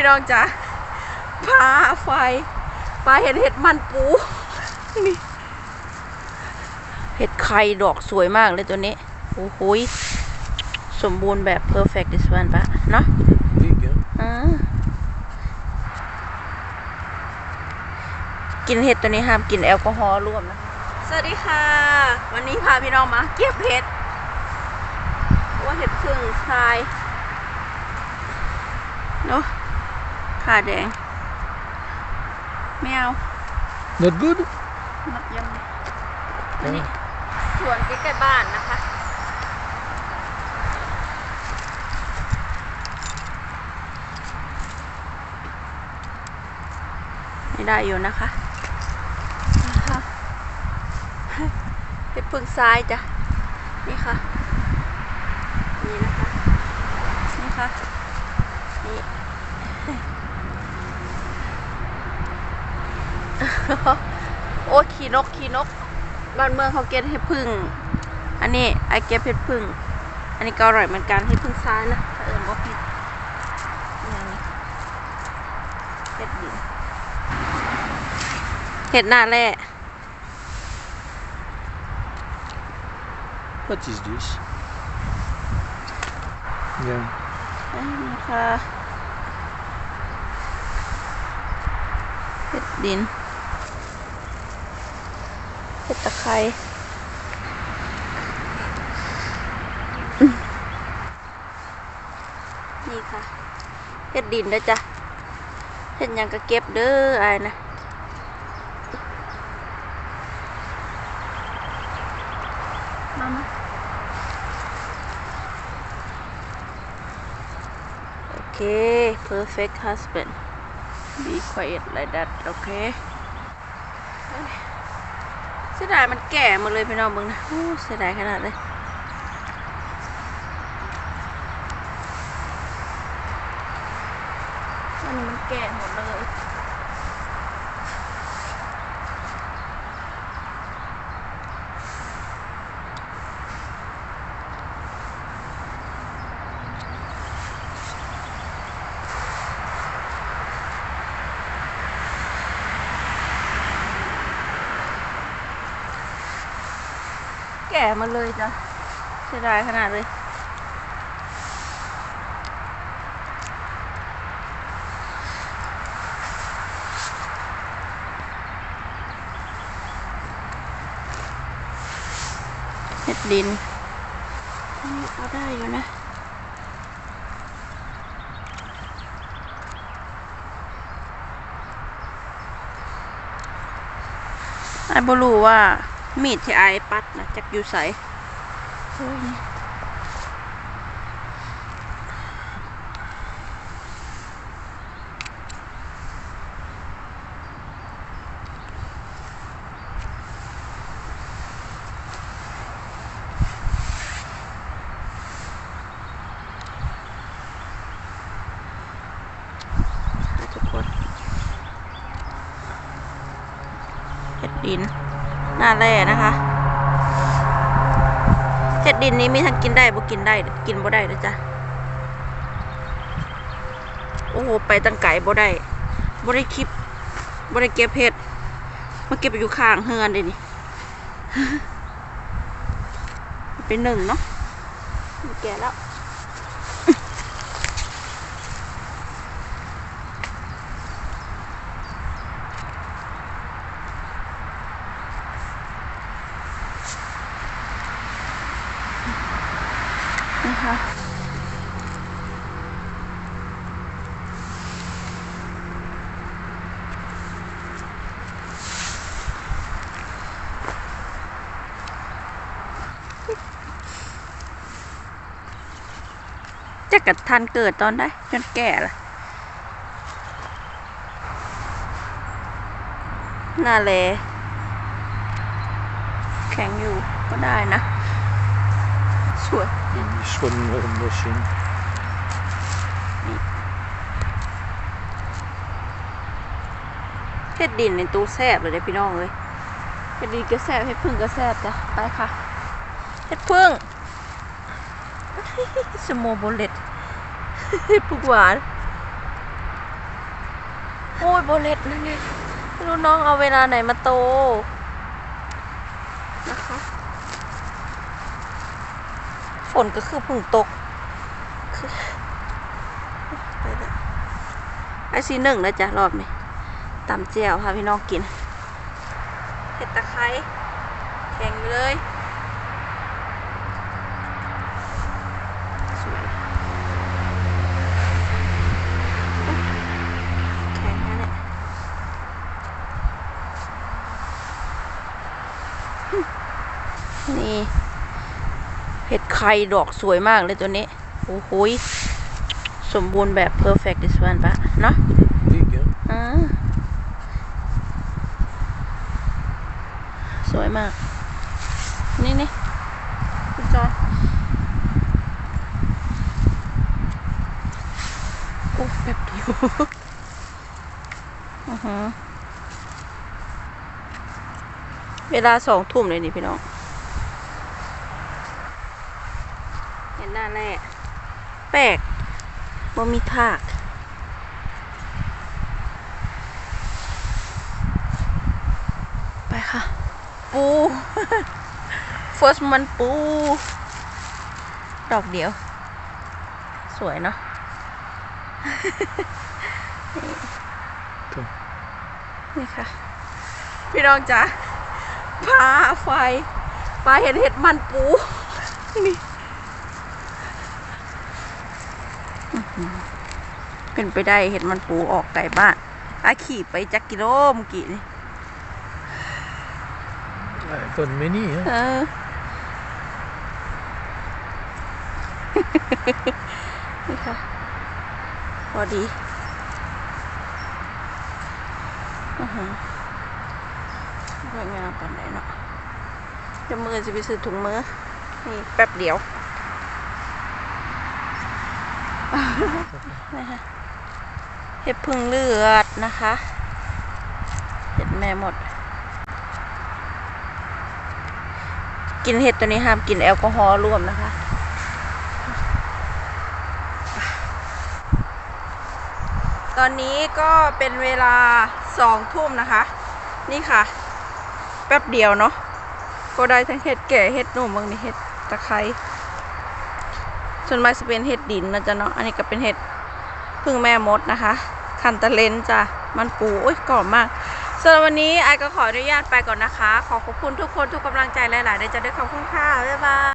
พี่น้องจ๋าปลาไฟปลาเห็ดเห็ดมันปูนี่เห็ดไข่ดอกสวยมากเลยตัวนี้ โอ้โหยสมบูรณ์แบบ perfect this one ปะเนาะ Big, hein? อ่ากินเห็ดตัวนี้ห้ามกินแอลกอฮอล์ร่วมนะ สวัสดีค่ะ วันนี้พาพี่น้องมา เก็บเห็ดว่าเห็ดพึ่งทรายเนาะ ขาแดง ไม่เอา Not good? นับยังไงอันนี้สวนใกล้ๆบ้านนะคะ ไม่ได้อยู่นะคะนะคะเห็ดพึ่งซ้ายจ้ะ นี่ค่ะ นี่นะคะ นี่ค่ะ นี่ โอ้ขี่นกขี่นก บ้านเมืองเขาเก็บเห็ดพึ่ง อันนี้ไอเก็บเห็ดพึ่ง อันนี้ก็อร่อยเหมือนกันเห็ดพึ่งซ้ายนะถ้าเอิญว่าผิดนี่นี่เห็ดดินเห็ดหน้าแร่ What is this? Yeah. อันนี้ค่ะเห็ดดินเห็ดตะไคร้อืมนี่ค่ะเห็ดดินนะจ๊ะเห็ดหยังก็เก็บเด้ออายนะมามาโอเค perfect husband be quiet like that โอเคเอ้ยเสียดายมันแก่หมดเลยพี่น้องมึงนะเสียดายขนาดเลยมันแก่หมดเลย ก่มาเลยจ้ะเสียดายขนาดเลย เห็ดดินอันนี้ก็ได้อยู่นะไอ้บรูว่า มีดที่ไอ้ปัดนะจักอยู่ใสโอ้ยนี่ค่ะทุกคนเห็ดดิน หน้าแร่นะคะเห็ดดินนี้มีทั้งกินได้บ่กินได้กินบ่ได้นะจ๊ะโอ้โหไปตั้งไก่บ่ได้บ่ได้คลิปบ่ได้เก็บเห็ดมาเก็บอยู่ข้างเฮือนเลยนี่เป็นหนึ่งเนาะแก่แล้ว นะคะ จะกัดทันเกิดตอนได้ จนแก่ละน้าเลแข็งอยู่ก็ได้นะ สวย Die schwimmmachine. เฮ็ดดินในตู้แซบเลยเด้อพี่น้องเลยเฮ็ดดินก็แซบเฮ็ดพึ่งก็แซบจ้ะไปค่ะเฮ็ดพึ่งสโมโบเลตเฮ็ดพึ่งหวานโอ้ยโบเลตนั่นไงไม่รู้น้องเอาเวลาไหนมาโตนะคะ นก็คือพึ่งตกไอซีหนึ่งนะจ๊ะ รอบนี้ตำเจียวค่ะพี่น้องกินเห็ดตะไคร้แข็งอยู่เลย สวยแข็งนะเนี่ย นี่ เห็ด ไข่ดอกสวยมากเลยตัวนี้ โอ้โหยสมบูรณ์แบบ perfect this one ปะเนาะ Big, hein? อ่าสวยมาก นี่นี่คุณจอยโอ้แบบเดียวอือหือเวลาสองทุ่มเลยนี่พี่น้อง เห็นหน้าแรกแปลกบ่มีทากไปค่ะ ปู first มันปู ดอกเดียว สวยเนาะ Kom. นี่ค่ะ พี่น้องจ๋าพาไฟปลาเห็ดเห็ดมันปู นี่อื้อหือ เป็นไปได้เห็ดมันปูออกไกลบ้านอาขี่ไปจักกิโลเมื่อกี้นี่ Ja, Van mini, hè? เออนี่ค่ะพอดีอือหือสวยงามปานไหนเนาะจะมือจะไปซื้อถุงมือนี่แป๊บเดียว นะคะเห็ดพึ่งเลือดนะคะ เห็ดแม่หมด กินเห็ดตัวนี้ห้ามกินแอลกอฮอล์ร่วมนะคะตอนนี้ก็เป็นเวลาสองทุ่มนะคะ นี่ค่ะ แป๊บเดียวเนาะก็ได้ทั้งเห็ดแก่เห็ดหนุ่มบางนี่เห็ดตะไคร้ ส่วนมากจะเป็นเห็ดดินนะจ๊ะเนาะ อันนี้ก็เป็นเห็ดพึ่งแม่มดนะคะ คันตะเลนจ้ะ มันปูโอ้ยกรอบมากสำหรับวันนี้ไอก็ขออนุญาตไปก่อนนะคะ ขอขอบคุณทุกคนทุกกำลังใจหลายๆได้จะได้ขอบคุณค่ะบ๊ายบาย